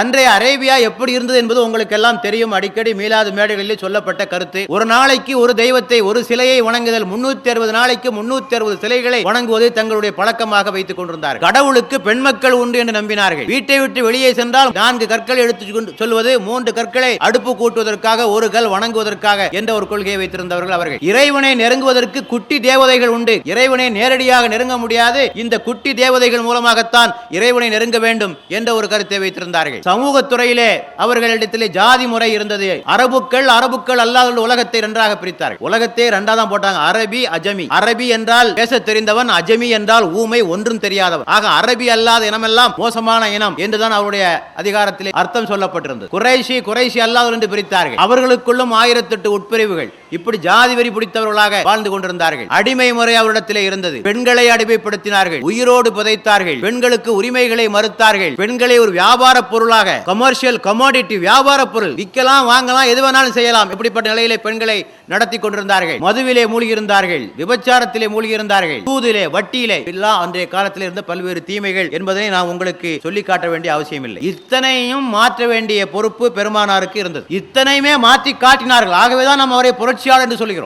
அன்றைய அரேபியா எப்படி இருந்தது என்பது உங்களுக்கு எல்லாம் தெரியும். அடிக்கடி மீளாது மேடைகளில் சொல்லப்பட்ட கருத்து. ஒரு நாளைக்கு ஒரு தெய்வத்தை ஒரு சிலையை வணங்குதல் முன்னூத்தி அறுபது நாளைக்கு முன்னூத்தி அறுபது சிலைகளை வணங்குவது தங்களுடைய பழக்கமாக வைத்துக் கொண்டிருந்தார் கடவுளுக்கு பெண் மக்கள் உண்டு என்று நம்பினார்கள். வீட்டை விட்டு வெளியே சென்றால் நான்கு கற்களை எடுத்து சொல்வது மூன்று கற்களை அடுப்பு கூட்டுவதற்காக ஒரு கல் வணங்குவதற்காக என்ற ஒரு கொள்கையை வைத்திருந்தவர்கள் அவர்கள். இறைவனை நெருங்குவதற்கு குட்டி தேவதைகள் உண்டு. இறைவனை நேரடியாக நெருங்க முடியாது. இந்த குட்டி தேவதைகள் மூலமாகத்தான் இறைவனை நெருங்க வேண்டும் என்ற ஒரு கருத்தை வைத்திருந்தார்கள். சமூகத்துறையிலே அவர்களிடத்திலே ஜாதி முறை இருந்தது. அரபுக்கள் அரபுக்கள் அல்லாத உலகத்தை இரண்டாக பிரித்தார்கள். உலகத்தை இரண்டா தான் போட்டாங்க. அரபி அஜமி. அரபி என்றால் பேச தெரிந்தவன் அஜமி என்றால் ஊமை ஒன்றும் தெரியாதவன். ஆக அரபி அல்லாத இனமெல்லாம் மோசமான இனம் என்றுதான் அவருடைய அதிகாரத்திலே அர்த்தம் சொல்லப்பட்டிருந்தது. குறைஷி குறைஷி அல்லாதவர் என்று பிரித்தார்கள். அவர்களுக்குள்ளும் ஆயிரத்தெட்டு உட்பிரிவுகள். இப்படி ஜாதி வரி பிடித்தவர்களாக வாழ்ந்து கொண்டிருந்தார்கள். அடிமை முறை அவரிடத்திலே இருந்தது. பெண்களை அடிமைப்படுத்தினார்கள். உயிரோடு புதைத்தார்கள். பெண்களுக்கு உரிமைகளை மறுத்தார்கள். பெண்களை ஒரு வியாபார பொருளாக கமர்ஷியல் கமோடிட்டி வியாபார பொருள் விற்கலாம் வாங்கலாம் எது வேணாலும் செய்யலாம். இப்படிப்பட்ட நிலையிலே பெண்களை நடத்தி கொண்டிருந்தார்கள். மதுவிலே மூழ்கியிருந்தார்கள். விபச்சாரத்திலே மூழ்கியிருந்தார்கள். தூதிலே வட்டியிலே. எல்லாம் அன்றைய காலத்தில் இருந்த பல்வேறு தீமைகள் என்பதை நான் உங்களுக்கு சொல்லி காட்ட வேண்டிய அவசியம் இல்லை இத்தனையும் மாற்ற வேண்டிய பொறுப்பு பெருமானாருக்கு இருந்தது. இத்தனையுமே மாற்றி காட்டினார்கள். ஆகவேதான் நம்ம அவரை புரட்சி புரட்சியாளர் என்று சொல்கிறோம்.